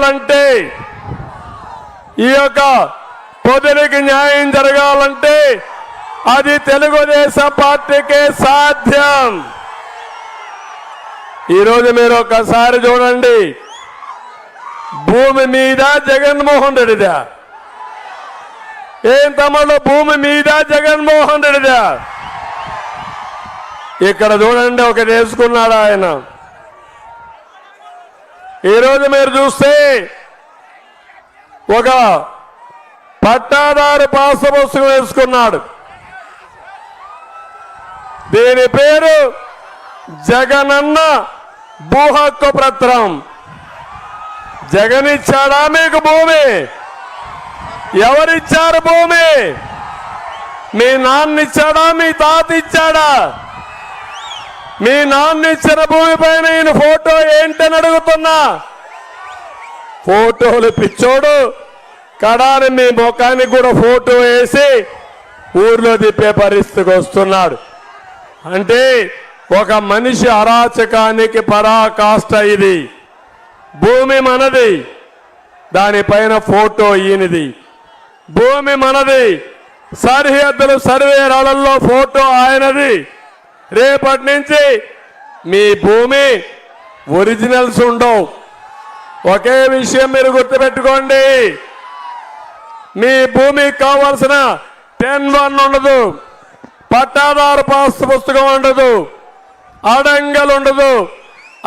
జరగాలంటే ఈ యొక్క పొదురికి న్యాయం జరగాలంటే అది తెలుగుదేశం పార్టీకే సాధ్యం. ఈరోజు మీరు ఒకసారి చూడండి. భూమి మీద జగన్మోహన్ రెడ్డిదా? ఏం తమ్ముళ్ళు భూమి మీద జగన్మోహన్ రెడ్డిదా? ఇక్కడ చూడండి ఒకటి వేసుకున్నాడు ఆయన? ఈరోజు మీరు చూస్తే ఒక పట్టాదారు పాస పుస్తకం వేసుకున్నాడు. దీని పేరు జగనన్న భూ హక్కు పత్రం. జగన్ ఇచ్చాడా మీకు భూమి? ఎవరిచ్చారు భూమి? మీ నాన్న ఇచ్చాడా మీ తాత ఇచ్చాడా? మీ నాన్న ఇచ్చిన భూమి పైన ఈయన ఫోటో ఏంటని అడుగుతున్నా. ఫోటోలు పిచ్చోడు. కడాని మీ ముఖానికి కూడా ఫోటో వేసి ఊర్లో తిప్పే పరిస్థితికి వస్తున్నాడు. అంటే ఒక మనిషి అరాచకానికి పరాకాష్ట ఇది. భూమి మనది. దానిపైన ఫోటో ఈయనది. భూమి మనది. సరిహద్దులు సర్వేరాలలో ఫోటో ఆయనది. రేపటి నుంచి మీ భూమి ఒరిజినల్స్ ఉండవు. ఒకే విషయం మీరు గుర్తుపెట్టుకోండి. మీ భూమికి కావాల్సిన టెన్ వన్ ఉండదు. పట్టాదారు పాస్ పుస్తకం ఉండదు. అడంగలు ఉండదు.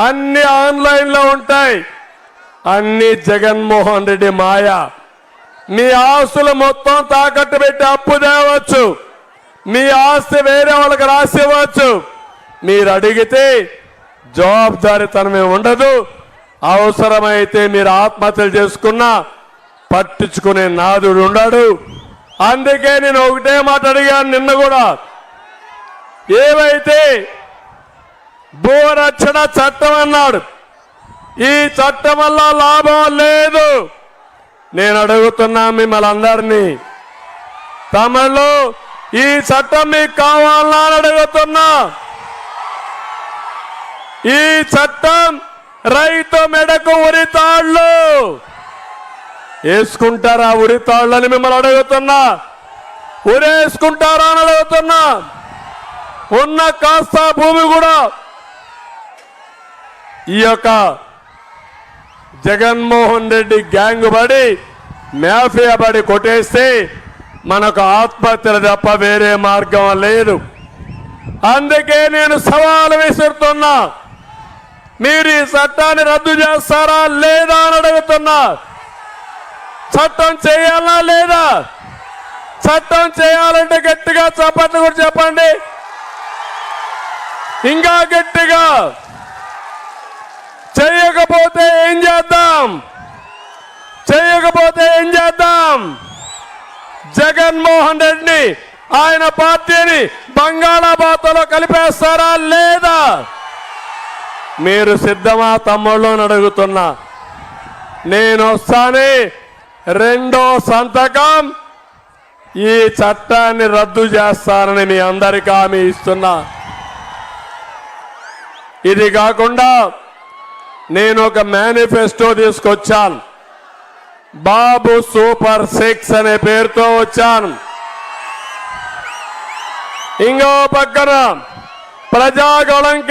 అన్ని ఆన్లైన్లో ఉంటాయి. అన్ని జగన్మోహన్ రెడ్డి మాయ. మీ ఆస్తులు మొత్తం తాకట్టు పెట్టి అప్పు తేవచ్చు. మీ ఆస్తి వేరే వాళ్ళకి రాసివ్వచ్చు మీరు అడిగితే జవాబుదారితనమే ఉండదు. అవసరమైతే మీరు ఆత్మహత్యలు చేసుకున్నా పట్టించుకునే నాదుడు ఉండడు. అందుకే నేను ఒకటే మాట అడిగాను నిన్న కూడా. ఏవైతే భూరక్షణ చట్టం అన్నాడు ఈ చట్టం వల్ల లాభం లేదు. నేను అడుగుతున్నా మిమ్మల్ని అందరినీ. తమలో ఈ చట్టం మీకు కావాలా అని అడుగుతున్నా. ఈ చట్టం రైతు మెడకు ఉరితాళ్ళు. వేసుకుంటారా ఉరితాళ్ళని మిమ్మల్ని అడుగుతున్నా. ఉరేసుకుంటారా అని అడుగుతున్నా. ఉన్న కాస్త భూమి కూడా ఈ యొక్క జగన్మోహన్ రెడ్డి గ్యాంగ్ పడి మాఫియా పడి కొట్టేస్తే మనకు ఆత్మహత్యలు తప్ప వేరే మార్గం లేదు. అందుకే నేను సవాలు విసురుతున్నా. మీరు ఈ చట్టాన్ని రద్దు చేస్తారా లేదా అని అడుగుతున్నా. చట్టం చేయాలా లేదా? చట్టం చేయాలంటే గట్టిగా చప్పట్లు కూడా చెప్పండి. ఇంకా గట్టిగా. చేయకపోతే ఏం చేద్దాం? చేయకపోతే ఏం చేద్దాం? జగన్మోహన్ రెడ్డిని ఆయన పార్టీని బంగాళాబాత్లో కలిపేస్తారా లేదా? మీరు సిద్ధమా తమ్ముళ్ళు అడుగుతున్నా. నేను వస్తానే రెండో సంతకం ఈ చట్టాన్ని రద్దు చేస్తానని మీ అందరికీ హామీ ఇస్తున్నా. ఇది కాకుండా నేను ఒక మేనిఫెస్టో తీసుకొచ్చాను. బాబు సూపర్ సిక్స్ అనే పేరుతో వచ్చాను. ఇంకో పక్కన ప్రజాగళం